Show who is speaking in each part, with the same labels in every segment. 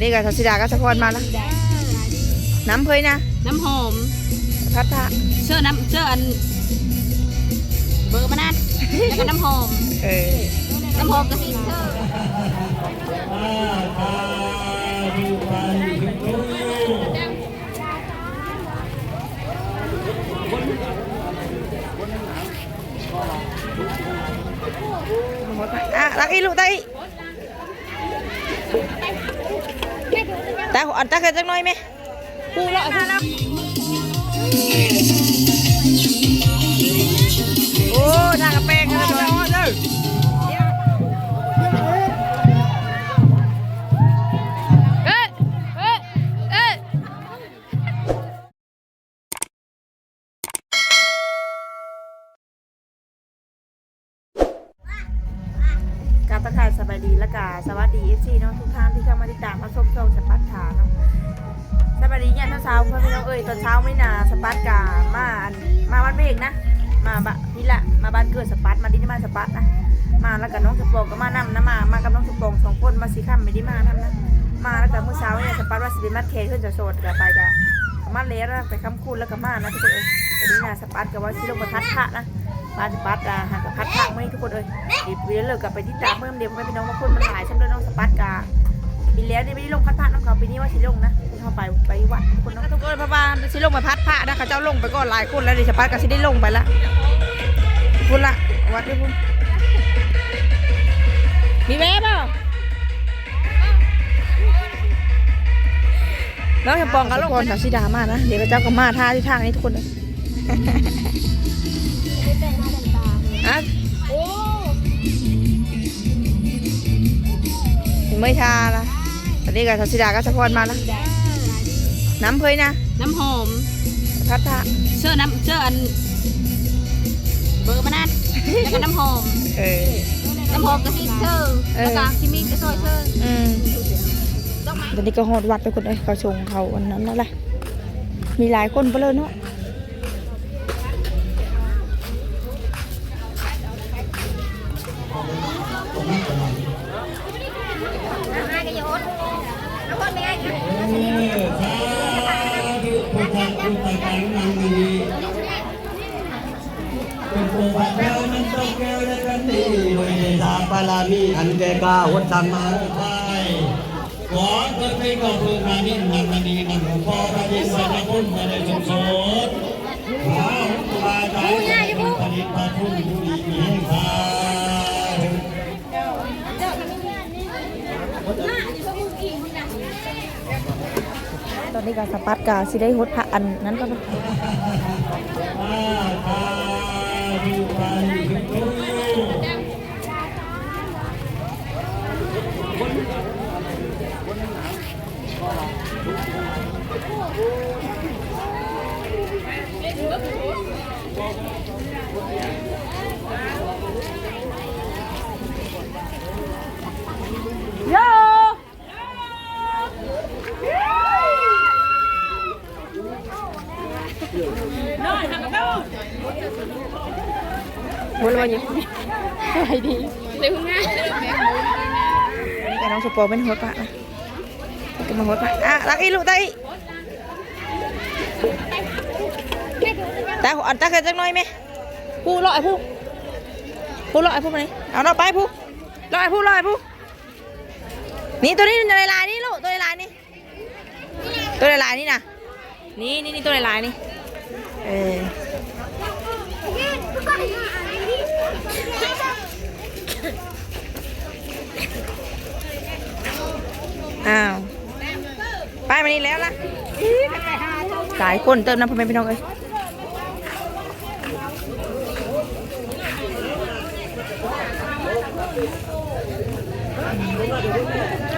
Speaker 1: นนี้กับทัศดาก็สะพรมาแล้วน้ำเพยนะ
Speaker 2: น้ำหอม
Speaker 1: พัดผ้า
Speaker 2: เชื่อน้ำเชื่ออัน เบอร์มานัดแล้วก็น้ำหอม
Speaker 1: เออ
Speaker 2: น้ำหอมก็สิเชื่อ
Speaker 1: อะรักอีลูกตาอี ตาอันตาเคยจังน้อยไหม
Speaker 2: กูละกูละ
Speaker 1: โอ้ทางกระแปงกันเลย และกาสวัสดีเอฟซีเนาะทุกท่านที่เข้ามาติดตามมาชมช่องสปัตถาเนาะสบายดีเนี่ยเช้าเพื่อนพี่น้องเอ้ยตอนเช้าไม่นาสปัตกามาอันมาวัดเบกนะ มาบะนี่แหละมาบ้านเกิดสปัตมาดินมาสปัตนะมาแล้วกับน้องสปองก็มานำนะมามากับน้องสปองสองคนมาสีข้ามไม่ได้มาทำนะมาแล้วกับเมื่อเช้าเนี่ยสปัตว่าสิเป็นมัดเคขึ้นจะโสดกับไปกับมาเลสแล้วไปค้ำคูนแล้วก็มานะทุกคนเอ้ยวันนี้นะสปัตกับว่าสิลงมาทัดพระนะ มาสปัตอะหากับพัดพระไม่ทุกคนเอ้ยดีวีเลิกกับไปที่ตาเมื่อเดียวไปพี่น้องมาคนมันหลายช่ำเลยน้องสปัตกาปีแล้วนี่ไม่ได้ลงพัดพระน้องเขาปีนี้ว่าสิลงนะเข้าไปไปวัดทุกคนทุกคนพระบาสิลงมาพัดพระนะเขาเจ้าลงไปก็หลายคนแล้วดิสปัตก็สิได้ลงไปละพูดละวัดด้วยพูดมีแม่ป่าน้องจะปองกันลูกคนสาวสีดามานะเดี๋ยวพระเจ้าก็มาท่าที่ทางนี้ทุกคนเลย อะ
Speaker 2: โอ้
Speaker 1: ไม่ทาละตอนนี้กับสาวสีดาก็สะพรมาแล้วน้ำเพยนะ
Speaker 2: น้ำหอม
Speaker 1: พัดผ้า
Speaker 2: เชื่อน้ำเชื่ออัน เบอร์มานัดแล้วก็น้ำหอม
Speaker 1: เออ
Speaker 2: น้ำหอมก็สิเชื่อแล้วก็คิมิก็ซอยเชื่อ
Speaker 1: อืม
Speaker 2: ต้องมา
Speaker 1: ตอนนี้ก็หอดวัดไปคนเลยเขาชงเขาอันนั้นแล้วแหละมีหลายคนไปเลยเนาะ
Speaker 3: ทางบาลามีอันแกกาวัดทางมาไปขอเพื่อให้กับเพื่อนมานินนันนีนันพ่อพระยิสรคุณมาในสมสดขอพระใจผลิตพระคุณผู้ดีมีให้ทาน
Speaker 1: ต อนนี้กาสปัดกาสิได้ฮดพระอันนั้นก็ หมดแล้วยัง
Speaker 2: ไปดีเร็วง่าย
Speaker 1: แต่น้องสปอร์เป็นหัวปะนะก็มาหัวปะอะรักอีลูกตาอีตาอันตาเคยจังน้อยไหมผู้ลอยผู้ผู้ลอยผู้มานี่เอาเราไปผู้ลอยผู้ลอยผู้นี่ตัวนี้ตัวลายนี่ลูกตัวลายนี่ตัวลายนี่นะนี่นี่นี่ตัวลายนี่เออ อ้าวไปมานี่แล้วล่ะหลายคนเติมน้ำพ่อแม่พี่น้องเอ้ย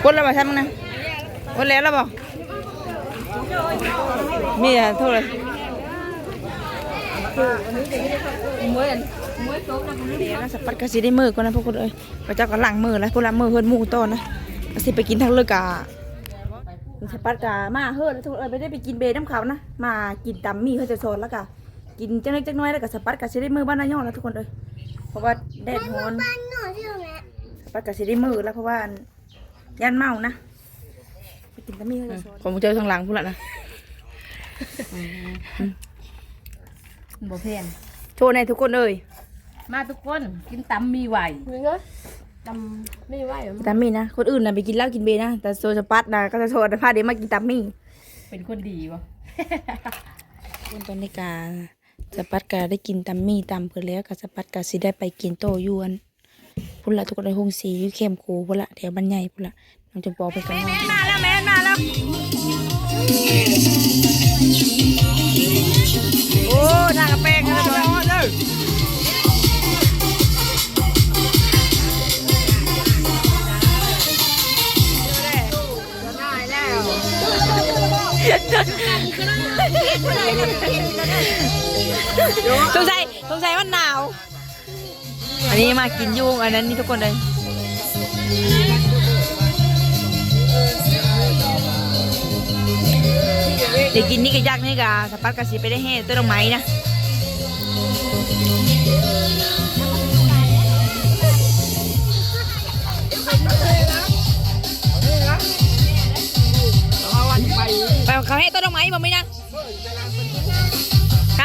Speaker 1: กดแล้วบ่ทำมึงนะกดแล้วแล้วบ่มีอะโทษเลย
Speaker 2: มวยอันมวยโต๊ะนะ
Speaker 1: เดี๋ยวนะสปัดก็สิได้มือก่อนนะพวกคุณเอ้ยพระเจ้าก็ล้างมือแล้วพวกล้างมือเฮือนหมู่ต้อนนะก็สิไปกินทางเลือกาสปัดกามาเฮือนแล้วทุกคนเอ้ยไม่ได้ไปกินเบน้ำเขาวนะ มากินตำมี่เฮือนจะโซนแล้วกะกินจังเล็กจังน้อยแล้วก็สปัดก็สิได้มือบ้านนายองแล้วทุกคนเอ้ยเพราะว่าแดดร้อนสปัดก็สิได้มือแล้วเพราะว่ายันเมานะไปกินตะมี่เขาจะโซน
Speaker 2: ผมเจอทางหลังพุ่นละนะ
Speaker 4: บ่แพง
Speaker 1: โชว์ในทุกคนเลย
Speaker 4: มาทุกคนกินตำมีไหว
Speaker 1: มึงก็ตำไม่ไหวตำมี่นะ คนอื่นน่ะไปกินเหล้ากินเบียร์นะ แต่โซสปัดนะก็จะโชว์แต่พาเดี๋ยวมากินตำมี่
Speaker 4: เป็นคนดีวะ
Speaker 1: เป็นบรรยากาศสปัดกาได้กินตำมี่ตำเพื่อแล้วกับสปัดกาสิได้ไปกินโตยวนพุ่นละทุกคนในห้องสีอยู่เข้มคูพุ่นละแถวบ้านใหญ่พุ่นละน้องจมปอไปกันมาแล้วแม่มาแล้ว สงสัยสงสัยว่าหนาว อันนี้มากินยุงอันนั้นนี่ทุกคนเลยเดี๋ยวกินนี่กับยักนี่กับสปัดกระสีไปได้แห่ต้นดอกไม้นะไปเอาเขาให้ต้นดอกไม้บ่ไหมนะ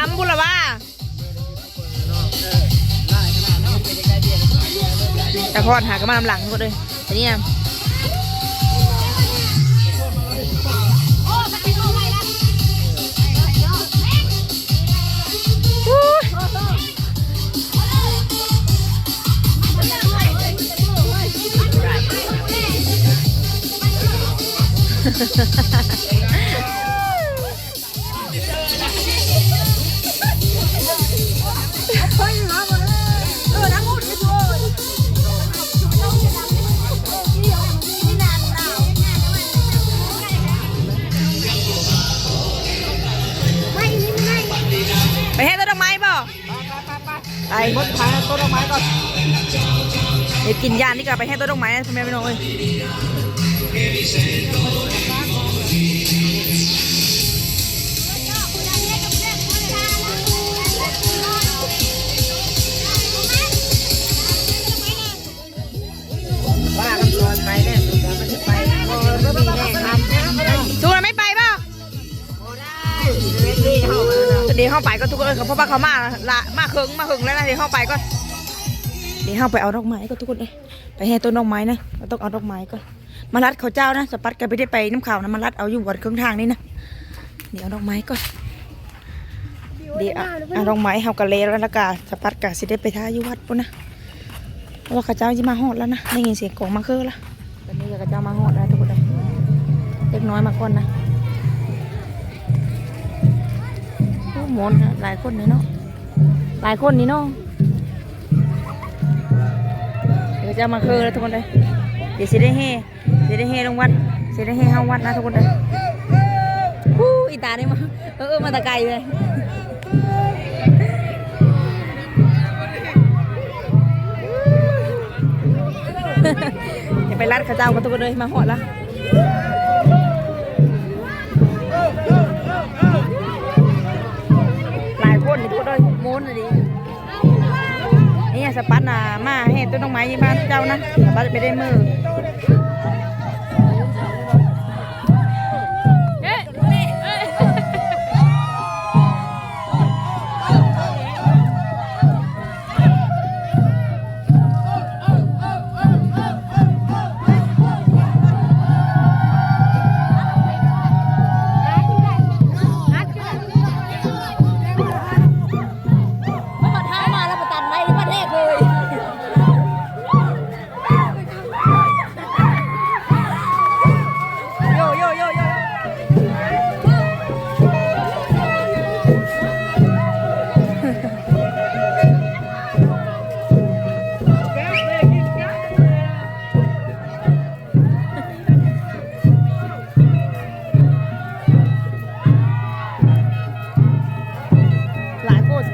Speaker 1: คำบุรว่าแต่พอดหากันมาลำหลังทุกคนเลยแต่นี่นะอู้ยไป ไปไปไปต้นดอกไม้ก่อนเดี๋ยวกินยานี่ก่อนไปให้ต้นดอกไม้พ่อแม่ไม่น้องเอ้ยา
Speaker 4: ไปก็
Speaker 1: ทุกคนเอ้ยเขาเพราะว่าเขามาละมาเคิงมาเคิงแล้วนะเดี๋ยวเข้าไปก็เดี๋ยวเข้าไปเอาดอกไม้ก็ทุกคนเลยไปให้ต้นดอกไม้นะเราต้องเอาดอกไม้ก่อนมารัดเขาเจ้านะสปัดแกไปได้ไปน้ำข่าวนะมารัดเอาอยู่บนเครื่องทางนี่นะเดี๋ยวเอาดอกไม้ก่อนเดี๋ยวเอาดอกไม้เฮากะเลแล้วละกาสปัดกะสิได้ไปท่ายวัดปุ่นนะเราะว่าเขาเจ้าจะมาหอดแล้วนะได้ยินเสียงกองมาเคอแล้วตอนนี้เขาเจ้ามาหอดแล้วทุกคนเลยเล็กน้อยมาก่อนนะ มนนะหลายคนนี่เนาะหลายคนนี่เนาะเดี๋ยวจะมาคือแล้วทุกคนเลยเดี๋ยวสิได้เฮเดี๋ยวได้เฮลงวัดสิได้เฮห้าวัดนะทุกคนเลยฮู้อีตาเนี่ยมาเออมาตะไกลเลยอย่าไปรัดข้าเจ้ากันทุกคนเลยมาหอดละ นนี่ทุกคนเลยโม้นเลยดินี่สปัดน่ะมาให้ต้นดอกไม้ยี่บ้านเจ้านะสปัดไปได้มือ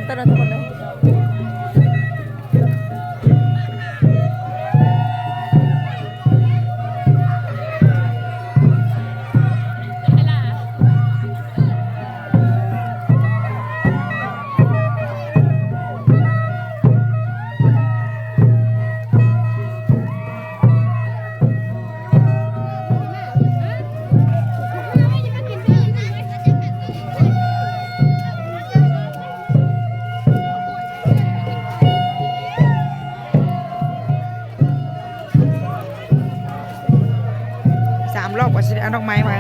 Speaker 1: Tanat ko na. ด้อกไม้ไว้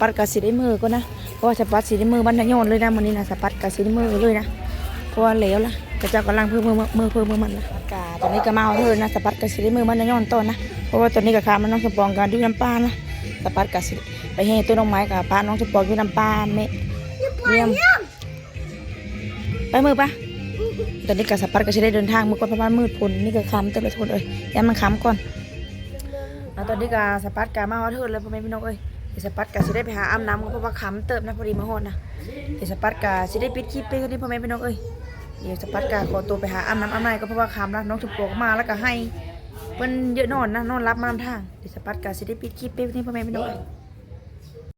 Speaker 1: ปัดกับสีได้มือก็นะเพราะว่าสปัดสีได้มือบ้านนายนเลยนะมันนี้นะสปัดกับสีได้มือเลยนะเพราะว่าเหลวละกระเจ้ากำลังเพิ่มมือมือเพิ่มมือมันละกาตอนนี้ก็มาเอาเธอนะสปัดกับสีได้มือบ้านนายนต้นนะเพราะว่าตอนนี้กับขามันน้องสปองกันดูน้ำปลานะสปัดกับสีไปให้ต้นน้องไม้กับปลาน้องสปองดูน้ำปลาเมเยี่ยมไปมือปะตอนนี้กับสปัดก็จะได้เดินทางมือก่อนประมาณมืดพลนี่ก็ค้ำเต็มไปทุนเอ้ยยันมันค้ำก่อนตอนนี้กับสปัดกับมาเอาเธอเลยพ่อแม่พี่น้องเอ้ย เอสปัดกะสิได้ไปหาอาบน้ำก็เพราะว่าขำเติบนะพอดีมาโหดนะเอสปัดกะสิได้ปิดคลิปไปก็ดีพ่อแม่พี่น้องเอ้ยเดี๋ยวสปัดกะขอตัวไปหาอาบน้ำอาบในก็เพราะว่าขำแล้วน้องชุบโปกมาแล้วก็ให้เพิ่นเยอะนอนนะนอนรับมานำทางเดี๋ยวสปัดกะสิได้ปิดคลิปไปก็ดีพ่อแม่พี่น้องเอ้ย